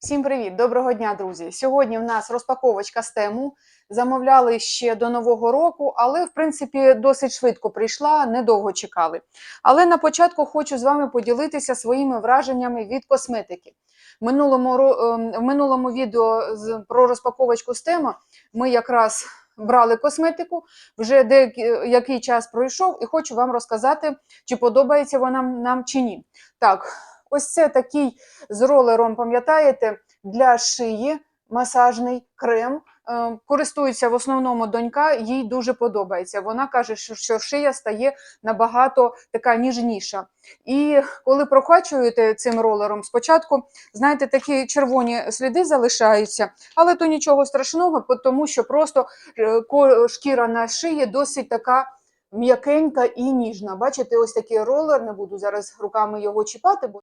Всім привіт! Доброго дня, друзі! Сьогодні в нас розпаковочка з тему. Замовляли ще до Нового року, але в принципі досить швидко прийшла, недовго чекали. Але на початку хочу з вами поділитися своїми враженнями від косметики. В минулому, ем, в минулому відео про розпаковочку з тему ми якраз брали косметику, вже деякий який час пройшов, і хочу вам розказати, чи подобається вона нам чи ні. Так, ось це такий з ролером, пам'ятаєте, для шиї масажний крем. Е, Користується в основному донька, їй дуже подобається. Вона каже, що, шия стає набагато така ніжніша. І коли прокачуєте цим ролером, спочатку, знаєте, такі червоні сліди залишаються, але то нічого страшного, тому що просто е, шкіра на шиї досить така м'якенька і ніжна. Бачите, ось такий ролер, не буду зараз руками його чіпати, бо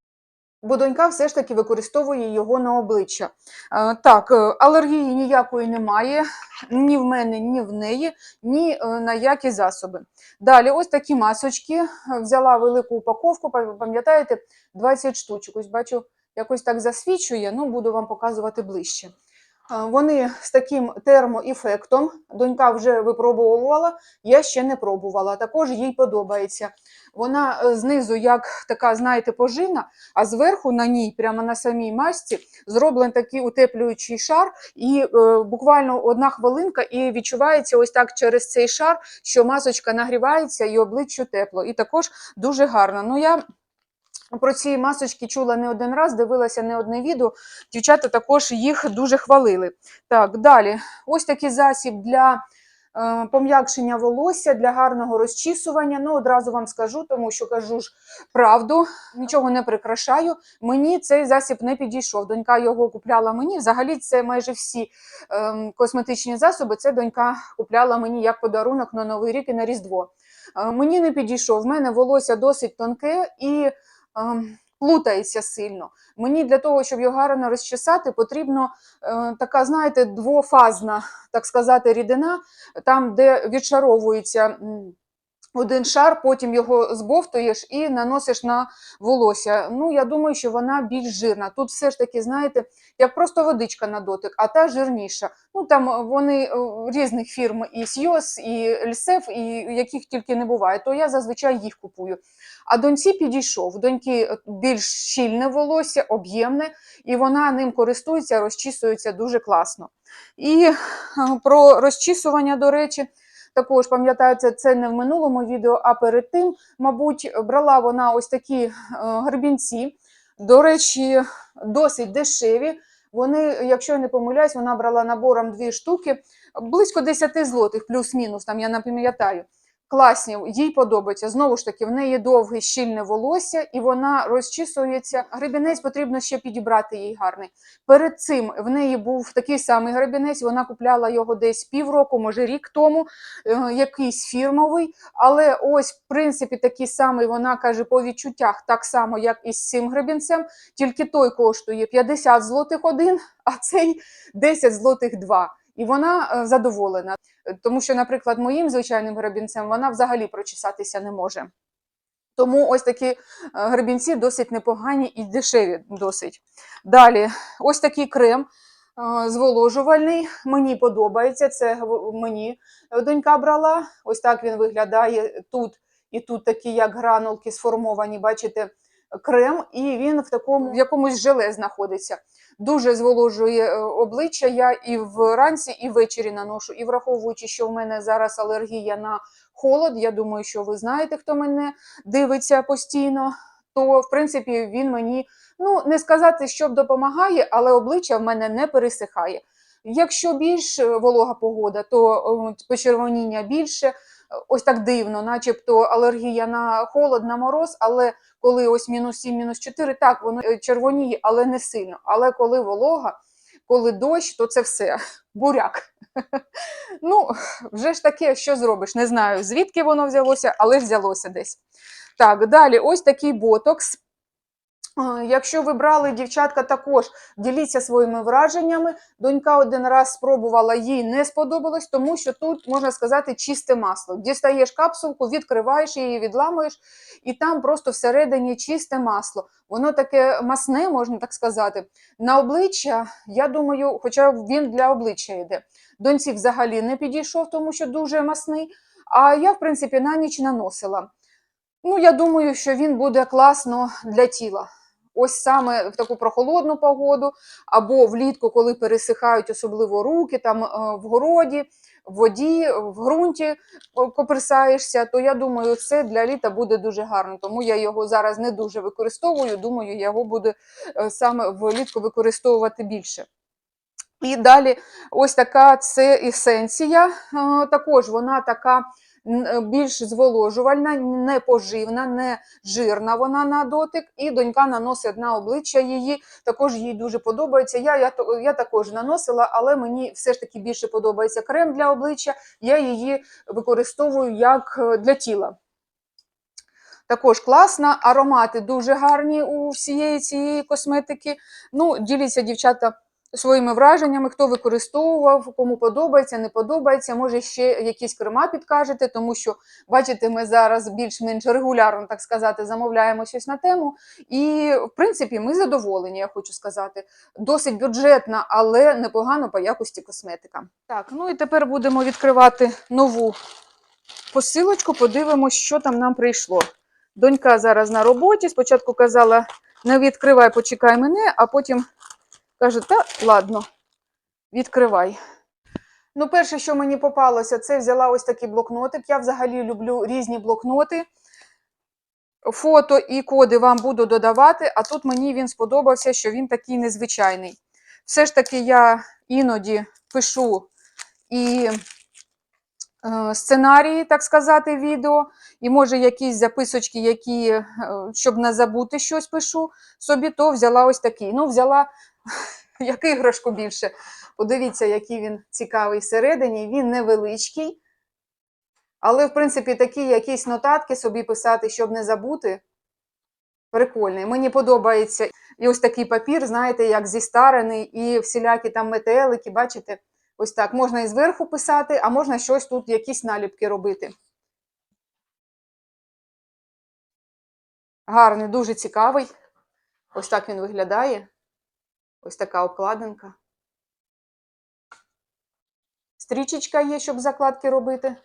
Бо донька все ж таки використовує його на обличчя. Е, Так, е, алергії ніякої немає, ні в мене, ні в неї, ні е, на які засоби. Далі, ось такі масочки. Взяла велику упаковку, пам'ятаєте, 20 штучок. Ось бачу, якось так засвічує, ну буду вам показувати ближче. Вони з таким термоефектом. Донька вже випробовувала, я ще не пробувала. Також їй подобається. Вона е, знизу як така, знаєте, поживна, а зверху на ній, прямо на самій масці, зроблений такий утеплюючий шар, і е, буквально одна хвилинка, і відчувається ось так через цей шар, що масочка нагрівається і обличчю тепло. І також дуже гарно. Ну, я про ці масочки чула не один раз, дивилася не одне відео. Дівчата також їх дуже хвалили. Так, далі. Ось такий засіб для е, пом'якшення волосся, для гарного розчісування. Ну, одразу вам скажу, тому що кажу ж правду, нічого не прикрашаю. Мені цей засіб не підійшов. Донька його купляла мені. Взагалі, це майже всі ем, косметичні засоби. Це донька купляла мені як подарунок на Новий рік і на Різдво. Е, мені не підійшов. В мене волосся досить тонке і плутається сильно. Мені для того, щоб його гарно розчесати, потрібно е, така, знаєте, двофазна, так сказати, рідина, там, де відшаровується. Один шар, потім його збовтуєш і наносиш на волосся. Ну, я думаю, що вона більш жирна. Тут все ж таки, знаєте, як просто водичка на дотик, а та жирніша. Ну там е, вони е, різних фірм, і Сйос, і Льсеф, і яких тільки не буває, то я зазвичай їх купую. А доньці підійшов. Доньки е, більш щільне волосся, об'ємне, і вона ним користується, розчісується дуже класно. І про розчісування, до речі. Також пам'ятається це не в минулому відео, а перед тим, мабуть, брала вона ось такі е, гребінці. До речі, досить дешеві. Вони, якщо я не помиляюсь, вона брала набором дві штуки, близько 10 злотих, плюс-мінус, там я не пам'ятаю. Класні, їй подобається. Знову ж таки, в неї довге щільне волосся, і вона розчісується. Гребінець потрібно ще підібрати їй гарний. Перед цим в неї був такий самий гребінець. Вона купляла його десь півроку, може рік тому, е, якийсь фірмовий. Але ось, в принципі, такий самий, вона каже, по відчуттях, так само, як і з цим гребінцем, тільки той коштує 50 злотих один, а цей 10 злотих два. І вона е, задоволена. Тому що, наприклад, моїм звичайним гребінцем вона взагалі прочесатися не може. Тому ось такі е, гребінці досить непогані і дешеві досить. Далі, ось такий крем е, зволожувальний. Мені подобається. Це мені донька брала. Ось так він виглядає тут і тут такі, як гранулки сформовані, бачите, крем, і він в такому в якомусь желе знаходиться. Дуже зволожує е, обличчя. Я і вранці, і ввечері наношу. І враховуючи, що в мене зараз алергія на холод, я думаю, що ви знаєте, хто мене дивиться постійно, то в принципі він мені ну не сказати, що допомагає, але обличчя в мене не пересихає. Якщо більш е, волога погода, то е, почервоніння більше. Ось так дивно, начебто алергія на холод, на мороз, але коли ось мінус 7, мінус 4, так, воно е, червоніє, але не сильно. Але коли волога, коли дощ, то це все буряк. Ну, вже ж таке, що зробиш? Не знаю, звідки воно взялося, але взялося десь. Так, далі, ось такий ботокс. Якщо ви брали дівчатка, також діліться своїми враженнями. Донька один раз спробувала, їй не сподобалось, тому що тут можна сказати чисте масло. Дістаєш капсулку, відкриваєш її, відламуєш, і там просто всередині чисте масло. Воно таке масне, можна так сказати. На обличчя, я думаю, хоча він для обличчя йде. Доньці взагалі не підійшов, тому що дуже масний. А я, в принципі, на ніч наносила. Ну, я думаю, що він буде класно для тіла. Ось саме в таку прохолодну погоду, або влітку, коли пересихають особливо руки, там е, в городі, в воді, в ґрунті е, коперсаєшся, то я думаю, це для літа буде дуже гарно. Тому я його зараз не дуже використовую. Думаю, його буде е, саме влітку використовувати більше. І далі ось така це есенція. Також вона така більш зволожувальна, не поживна, не жирна вона на дотик. І донька наносить на обличчя її. Також їй дуже подобається. Я, я, я також наносила, але мені все ж таки більше подобається крем для обличчя. Я її використовую як е, для тіла. Також класна, аромати дуже гарні у всієї цієї косметики. Ну, діліться, дівчата, своїми враженнями, хто використовував, кому подобається, не подобається. Може, ще якісь крема підкажете, тому що, бачите, ми зараз більш-менш регулярно, так сказати, замовляємо щось на тему. І, в принципі, ми задоволені, я хочу сказати. Досить бюджетна, але непогано по якості косметика. Так, ну і тепер будемо відкривати нову посилочку, подивимось, що там нам прийшло. Донька зараз на роботі. Спочатку казала, не відкривай, почекай мене, а потім каже, та ладно, відкривай. Ну, перше, що мені попалося, це взяла ось такий блокнотик. Я взагалі люблю різні блокноти. Фото і коди вам буду додавати, а тут мені він сподобався, що він такий незвичайний. Все ж таки, я іноді пишу і е, сценарії, так сказати, відео, і може якісь записочки, які, е, щоб не забути щось пишу собі, то взяла ось такий. Ну, взяла як іграшку більше. Подивіться, який він цікавий всередині. Він невеличкий, але, в принципі, такі якісь нотатки собі писати, щоб не забути. Прикольний. Мені подобається і ось такий папір, знаєте, як зістарений, і всілякі там метелики, бачите? Ось так. Можна і зверху писати, а можна щось тут, якісь наліпки робити. Гарний, дуже цікавий. Ось так він виглядає. Ось така обкладинка. Стрічечка є, щоб закладки робити.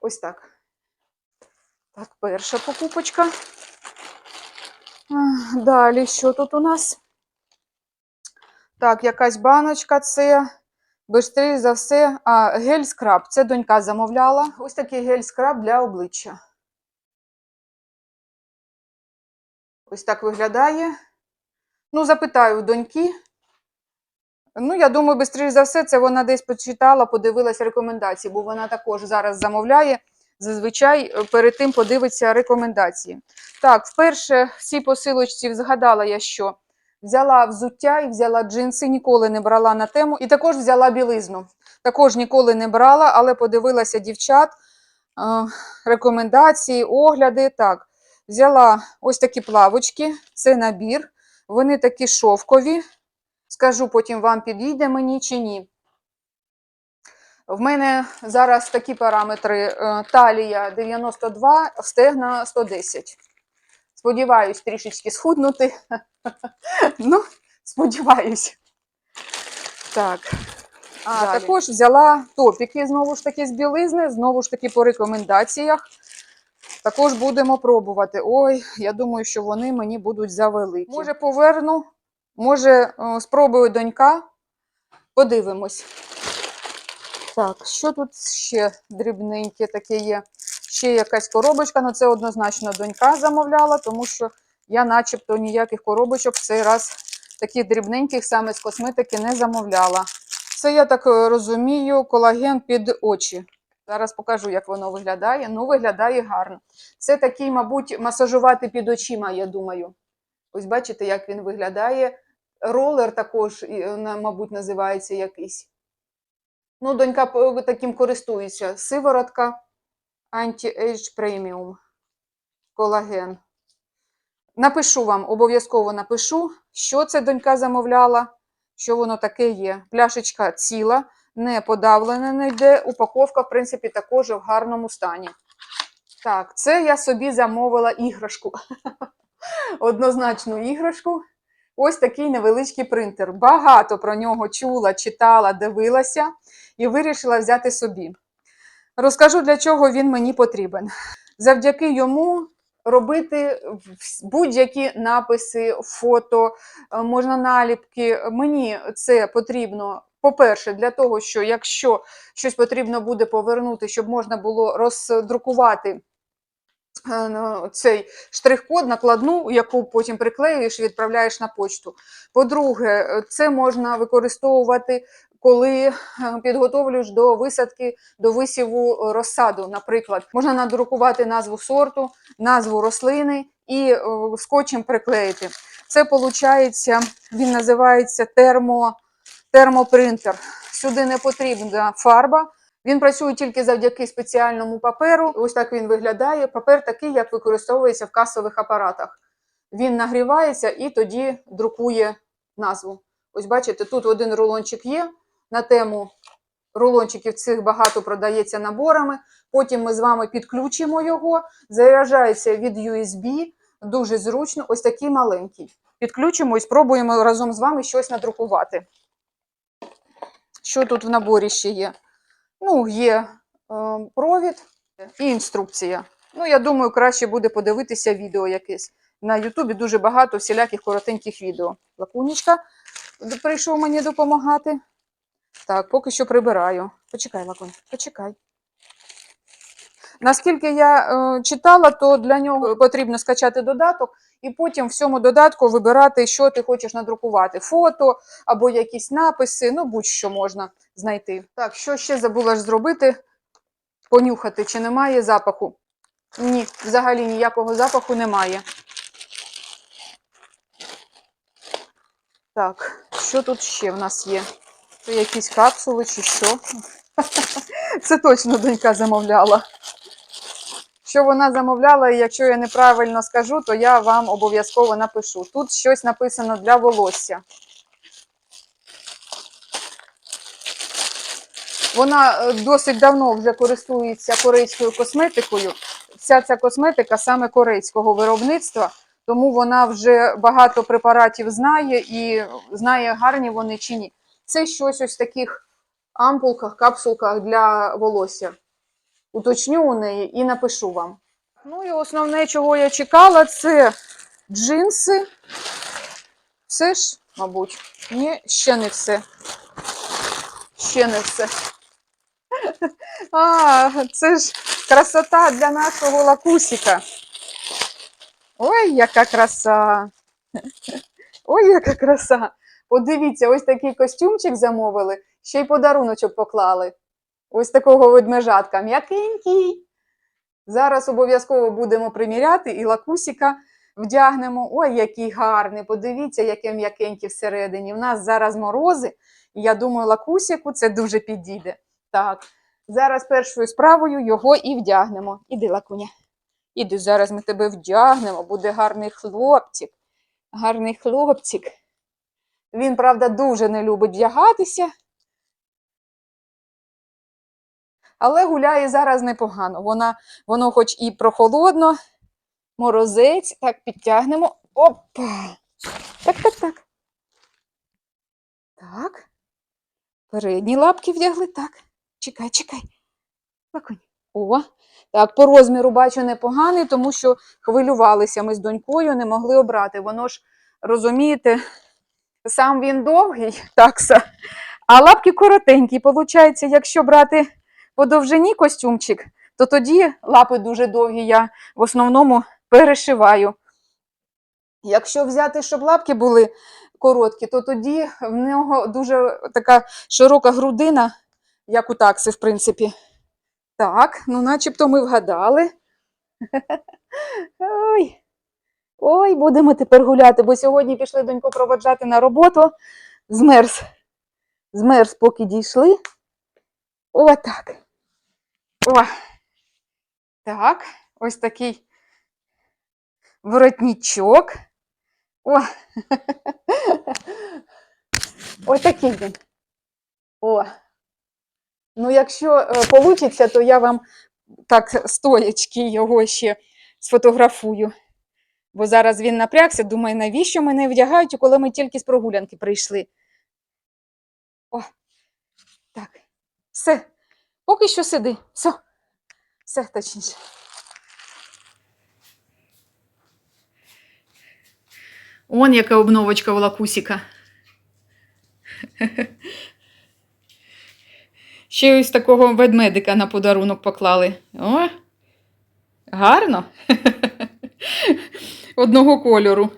Ось так. Так, перша покупочка. Далі, що тут у нас? Так, якась баночка, це бистріше за все. А, гель-скраб. Це донька замовляла. Ось такий гель-скраб для обличчя. Ось так виглядає. Ну, запитаю доньки. Ну, я думаю, швидше за все, це вона десь почитала, подивилась рекомендації, бо вона також зараз замовляє. Зазвичай е, перед тим подивиться рекомендації. Так, вперше в цій посилочці згадала я, що взяла взуття і взяла джинси, ніколи не брала на тему. І також взяла білизну. Також ніколи не брала, але подивилася дівчат, е, рекомендації, огляди. Так, взяла ось такі плавочки, це набір. Вони такі шовкові. Скажу потім вам, підійде мені чи ні. В мене зараз такі параметри: е, талія 92, стегна 110. Сподіваюсь, трішечки схуднути. Ну, сподіваюсь. Так. А Далі. також взяла топіки, знову ж таки, з білизни, знову ж таки, по рекомендаціях. Також будемо пробувати. Ой, я думаю, що вони мені будуть завеликі. Може, поверну, може, е, спробую донька. Подивимось. Так, що тут ще дрібненьке таке є? Ще якась коробочка, ну це однозначно донька замовляла, тому що я начебто ніяких коробочок в цей раз таких дрібненьких саме з косметики не замовляла. Це, я так е, розумію, колаген під очі. Зараз покажу, як воно виглядає. Ну, виглядає гарно. Це такий, мабуть, масажувати під очима, я думаю. Ось бачите, як він виглядає. Ролер також, е, мабуть, називається якийсь. Ну, донька таким користується. Сиворотка Anti-Age Premium. Колаген. Напишу вам, обов'язково напишу, що це донька замовляла, що воно таке є. Пляшечка ціла, не подавлена, не. Упаковка, в принципі, також в гарному стані. Так, це я собі замовила іграшку. Однозначну іграшку. Ось такий невеличкий принтер. Багато про нього чула, читала, дивилася і вирішила взяти собі. Розкажу, для чого він мені потрібен. Завдяки йому робити будь-які написи, фото, е, можна наліпки. Мені це потрібно, по-перше, для того, що якщо щось потрібно буде повернути, щоб можна було роздрукувати е, ну, цей штрих-код, накладну, яку потім приклеюєш і відправляєш на почту. По-друге, е, це можна використовувати, коли е, підготовлюєш до висадки, до висіву розсаду. Наприклад, можна надрукувати назву сорту, назву рослини і скотчем приклеїти. Це виходить, він називається термо, термопринтер. Сюди не потрібна фарба. Він працює тільки завдяки спеціальному паперу. Ось так він виглядає. Папер такий, як використовується в касових апаратах. Він нагрівається і тоді друкує назву. Ось бачите, тут один рулончик є на тему рулончиків цих багато продається наборами. Потім ми з вами підключимо його, заряджається від USB, дуже зручно, ось такий маленький. Підключимо і спробуємо разом з вами щось надрукувати. Що тут в наборі ще є? Ну, є е, провід і інструкція. Ну, я думаю, краще буде подивитися відео якесь. На Ютубі дуже багато всіляких коротеньких відео. Лакунічка прийшов мені допомагати. Так, поки що прибираю. Почекай, Лакунь, почекай. Наскільки я е, читала, то для нього потрібно скачати додаток і потім в цьому додатку вибирати, що ти хочеш надрукувати: фото або якісь написи, ну будь-що можна знайти. Так, що ще забула ж зробити? Понюхати, чи немає запаху? Ні, взагалі ніякого запаху немає. Так, що тут ще в нас є? Це якісь капсули чи що? Це точно донька замовляла. Що вона замовляла, і якщо я неправильно скажу, то я вам обов'язково напишу. Тут щось написано для волосся. Вона е, досить давно вже користується корейською косметикою. Вся ця косметика саме корейського виробництва, тому вона вже багато препаратів знає і знає, гарні вони чи ні. Це щось ось в таких ампулках, капсулках для волосся. Уточню у неї і напишу вам. Ну і основне, чого я чекала, це джинси. Все ж, мабуть, ні, ще не все. Ще не все. А, це ж красота для нашого лакусіка. Ой, яка краса! Ой, яка краса! Подивіться, ось такий костюмчик замовили, ще й подаруночок поклали. Ось такого ведмежатка. М'якенький. Зараз обов'язково будемо приміряти і лакусіка вдягнемо. Ой, який гарний! Подивіться, яке м'якеньке всередині. У нас зараз морози, і я думаю, лакусіку це дуже підійде. Так, зараз першою справою його і вдягнемо. Іди, лакуня. Іди, зараз ми тебе вдягнемо, буде гарний хлопчик. Гарний хлопчик. Він, правда, дуже не любить вдягатися. Але гуляє зараз непогано. Вона, воно хоч і прохолодно, морозець. Так, підтягнемо. Опа! Так, так, так. Так. Передні лапки вдягли. Так. Чекай, чекай. Лаконь. О, так, по розміру бачу непоганий, тому що хвилювалися ми з донькою, не могли обрати. Воно ж, розумієте, сам він довгий, такса, а лапки коротенькі. Получається, якщо брати по довжині костюмчик, то тоді лапи дуже довгі, я в основному перешиваю. Якщо взяти, щоб лапки були короткі, то тоді в нього дуже така широка грудина, як у такси, в принципі. Так, ну начебто ми вгадали. Ой, ой, будемо тепер гуляти, бо сьогодні пішли доньку проводжати на роботу. Змерз. Змерз, поки дійшли. Отак. О. Так, ось такий воротничок. О! Ось такий він. О. Ну, якщо вийде, то я вам так стоячки його ще сфотографую. Бо зараз він напрягся, думає, навіщо мене вдягають, коли ми тільки з прогулянки прийшли. О, так. Все. Поки що сиди. Все. Все точніше. Он яка обновочка у лакусіка. Ще ось такого ведмедика на подарунок поклали. О, гарно. Одного кольору.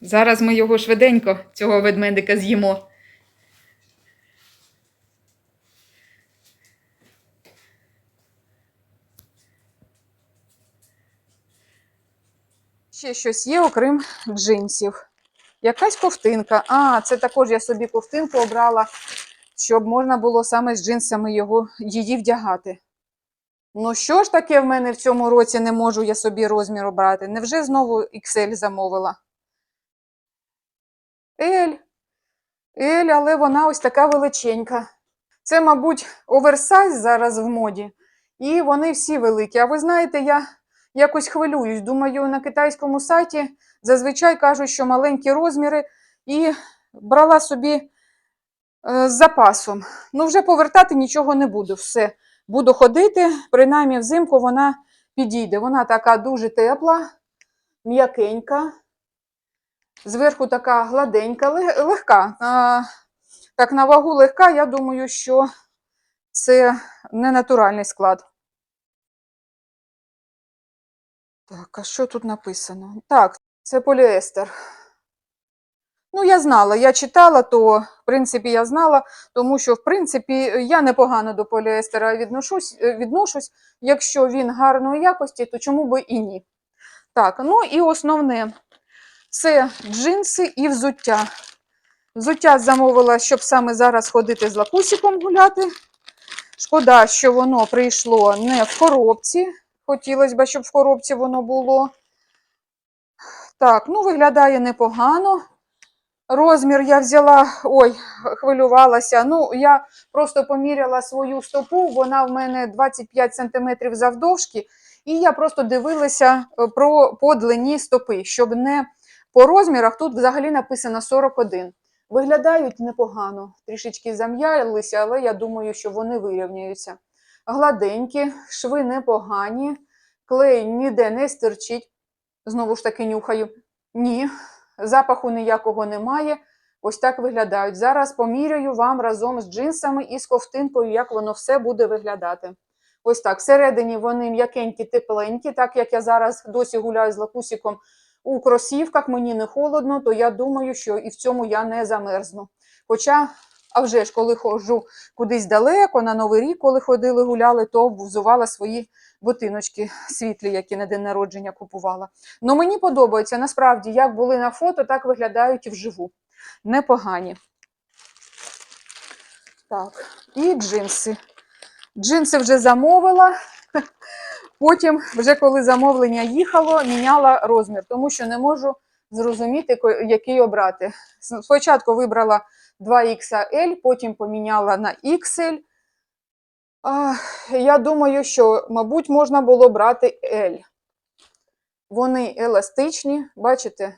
Зараз ми його швиденько, цього ведмедика, з'їмо. Ще щось є, окрім джинсів. Якась ковтинка. А, це також я собі ковтинку обрала, щоб можна було саме з джинсами його, її вдягати. Ну, що ж таке в мене в цьому році не можу я собі розмір обрати? Невже знову XL замовила? L. L, але вона ось така величенька. Це, мабуть, оверсайз зараз в моді. І вони всі великі. А ви знаєте, я якось хвилююсь. Думаю, на китайському сайті зазвичай кажуть, що маленькі розміри, і брала собі е, з запасом. Ну, вже повертати нічого не буду. Все. Буду ходити, принаймні взимку вона підійде. Вона така дуже тепла, м'якенька, зверху така гладенька, легка. Так, на вагу легка, я думаю, що це не натуральний склад. Так, а що тут написано? Так, це поліестер. Ну, я знала, я читала, то, в принципі, я знала, тому що, в принципі, я непогано до поліестера відношусь, е, відношусь. Якщо він гарної якості, то чому би і ні. Так, ну і основне це джинси і взуття. Взуття замовила, щоб саме зараз ходити з лакусиком гуляти. Шкода, що воно прийшло не в коробці. Хотілося б, щоб в коробці воно було. Так, ну виглядає непогано. Розмір я взяла, ой, хвилювалася. Ну, я просто поміряла свою стопу, вона в мене 25 см завдовжки, і я просто дивилася е, про, по длині стопи, щоб не по розмірах, тут взагалі написано 41. Виглядають непогано, трішечки зам'ялися, але я думаю, що вони вирівняються. Гладенькі, шви непогані, клей ніде не стирчить. Знову ж таки нюхаю. Ні, запаху ніякого немає. Ось так виглядають. Зараз поміряю вам разом з джинсами і з ковтинкою, як воно все буде виглядати. Ось так. Всередині вони м'якенькі, тепленькі, так як я зараз досі гуляю з лакусиком у кросівках, мені не холодно, то я думаю, що і в цьому я не замерзну. Хоча, а вже ж, коли ходжу кудись далеко, на Новий рік, коли ходили, гуляли, то взувала свої ботиночки світлі, які на день народження купувала. Ну мені подобається, насправді, як були на фото, так виглядають і вживу. Непогані. Так, і джинси. Джинси вже замовила. Потім, вже коли замовлення їхало, міняла розмір, тому що не можу зрозуміти, який обрати. Спочатку вибрала 2XL, потім поміняла на XL. А, я думаю, що, мабуть, можна було брати L. Вони еластичні, бачите,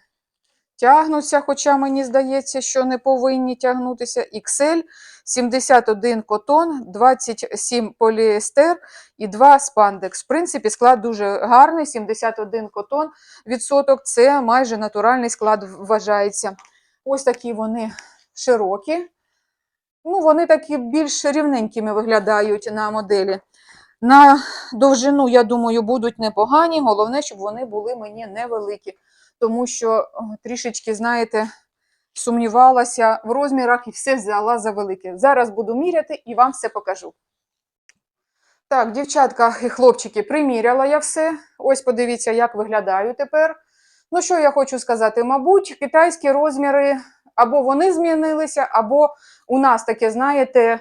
тягнуться, хоча мені здається, що не повинні тягнутися. XL, 71 котон, 27 поліестер і 2 спандекс. В принципі, склад дуже гарний, 71 котон відсоток, це майже натуральний склад вважається. Ось такі вони широкі. Ну, вони такі більш рівненькими виглядають на моделі. На довжину, я думаю, будуть непогані. Головне, щоб вони були мені невеликі. Тому що трішечки, знаєте, сумнівалася в розмірах і все взяла за велике. Зараз буду міряти і вам все покажу. Так, дівчатка і хлопчики, приміряла я все. Ось подивіться, як виглядаю тепер. Ну, що я хочу сказати? Мабуть, китайські розміри або вони змінилися, або у нас таке, знаєте,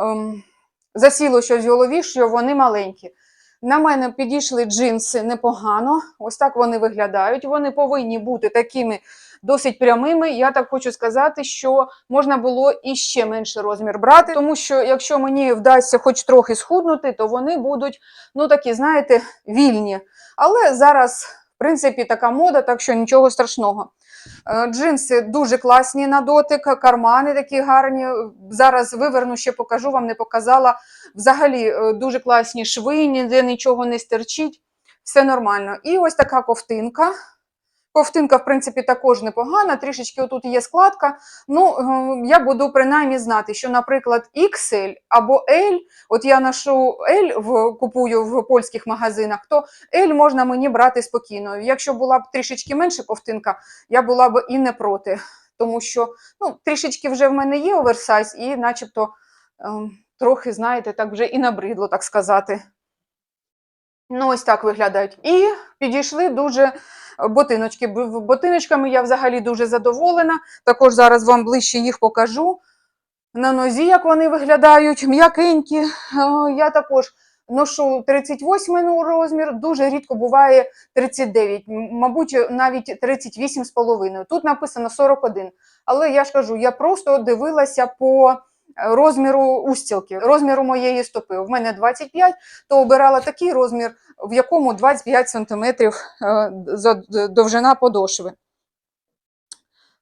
ем, засіло щось в голові, що вони маленькі. На мене підійшли джинси непогано. Ось так вони виглядають. Вони повинні бути такими досить прямими. Я так хочу сказати, що можна було і ще менший розмір брати, тому що якщо мені вдасться хоч трохи схуднути, то вони будуть, ну такі, знаєте, вільні. Але зараз, в принципі, така мода, так що нічого страшного. Е, Джинси дуже класні на дотик, кармани такі гарні. Зараз виверну, ще покажу, вам не показала. Взагалі е, дуже класні шви, ніде нічого не стерчить, все нормально. І ось така ковтинка. Ковтинка, в принципі, також непогана, трішечки отут є складка. Ну, е, я буду принаймні знати, що, наприклад, XL або L, от я ношу L, в, купую в польських магазинах, то L можна мені брати спокійно. Якщо була б трішечки менша ковтинка, я була б і не проти. Тому що ну, трішечки вже в мене є оверсайз, і начебто ем, трохи, знаєте, так вже і набридло, так сказати. Ну, ось так виглядають. І підійшли дуже ботиночки. Ботиночками я взагалі дуже задоволена. Також зараз вам ближче їх покажу. На нозі, як вони виглядають, м'якенькі. Я також ношу 38 розмір, дуже рідко буває 39, мабуть, навіть 38,5. Тут написано 41. Але я ж кажу, я просто дивилася по розміру устілки, розміру моєї стопи. У мене 25, то обирала такий розмір, в якому 25 см довжина подошви.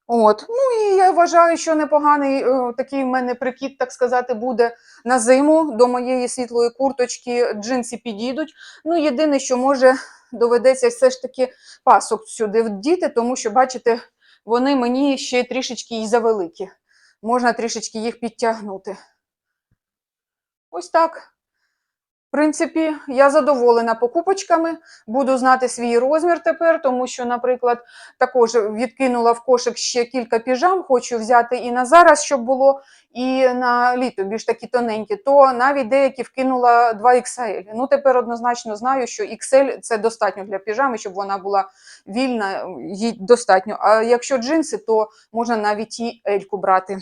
От. Ну і я вважаю, що непоганий е, такий в мене прикид, так сказати, буде на зиму до моєї світлої курточки. Джинси підійдуть. Ну, єдине, що може доведеться все ж таки пасок сюди вдіти, тому що, бачите, вони мені ще трішечки і завеликі. Можна трішечки їх підтягнути. Ось так. Принципі, я задоволена покупочками, буду знати свій розмір тепер, тому що, наприклад, також відкинула в кошик ще кілька піжам, хочу взяти і на зараз, щоб було, і на літо більш такі тоненькі, то навіть деякі вкинула 2 XL. Ну, тепер однозначно знаю, що XL це достатньо для піжами, щоб вона була вільна, їй достатньо. А якщо джинси, то можна навіть і Ельку брати.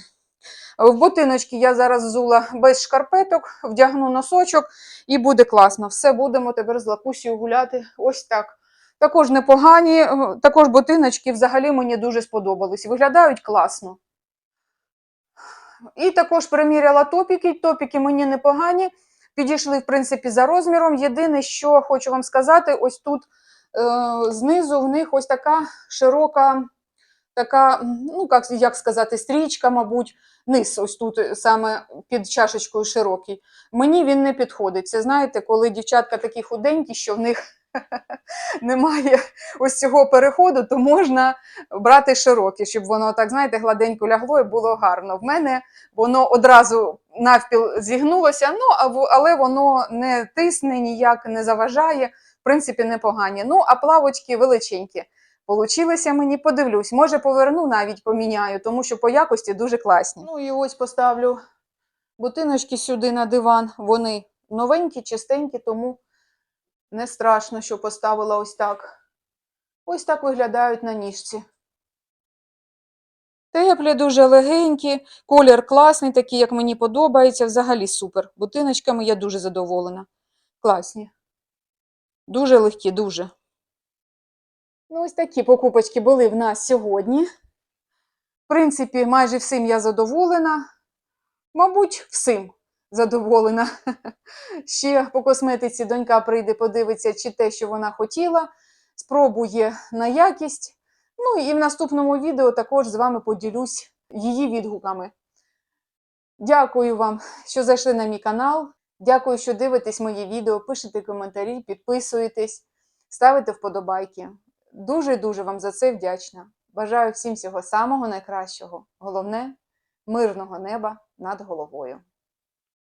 В ботиночки я зараз взула без шкарпеток, вдягну носочок і буде класно. Все будемо тепер з лакусію гуляти. Ось так. Також непогані, е, також ботиночки взагалі мені дуже сподобались. Виглядають класно. І також приміряла топіки. Топіки мені непогані. Підійшли, в принципі, за розміром. Єдине, що хочу вам сказати, ось тут е, знизу в них ось така широка, така, ну, як, як сказати, стрічка, мабуть, низ, ось тут е, саме під чашечкою широкий. Мені він не підходить. Це знаєте, коли дівчатка такі худенькі, що в них немає ось цього переходу, то можна брати широкі, щоб воно так, знаєте, гладенько лягло і було гарно. В мене воно одразу навпіл зігнулося, ну, але воно не тисне, ніяк не заважає, в принципі, непогані. Ну, а плавочки величенькі. Получилося мені, подивлюсь, може поверну навіть поміняю, тому що по якості дуже класні. Ну і ось поставлю бутиночки сюди на диван. Вони новенькі, чистенькі, тому не страшно, що поставила ось так. Ось так виглядають на ніжці. Теплі, дуже легенькі, колір класний, такий, як мені подобається. Взагалі супер. Бутиночками я дуже задоволена. Класні. Дуже легкі, дуже. Ну, ось такі покупочки були в нас сьогодні. В принципі, майже всім я задоволена. Мабуть, всім задоволена. Ще по косметиці донька прийде, подивиться, чи те, що вона хотіла, спробує на якість. Ну і в наступному відео також з вами поділюсь її відгуками. Дякую вам, що зайшли на мій канал. Дякую, що дивитесь мої відео, пишете коментарі, підписуєтесь, ставите вподобайки. Дуже-дуже вам за це вдячна. Бажаю всім всього самого найкращого. Головне мирного неба над головою.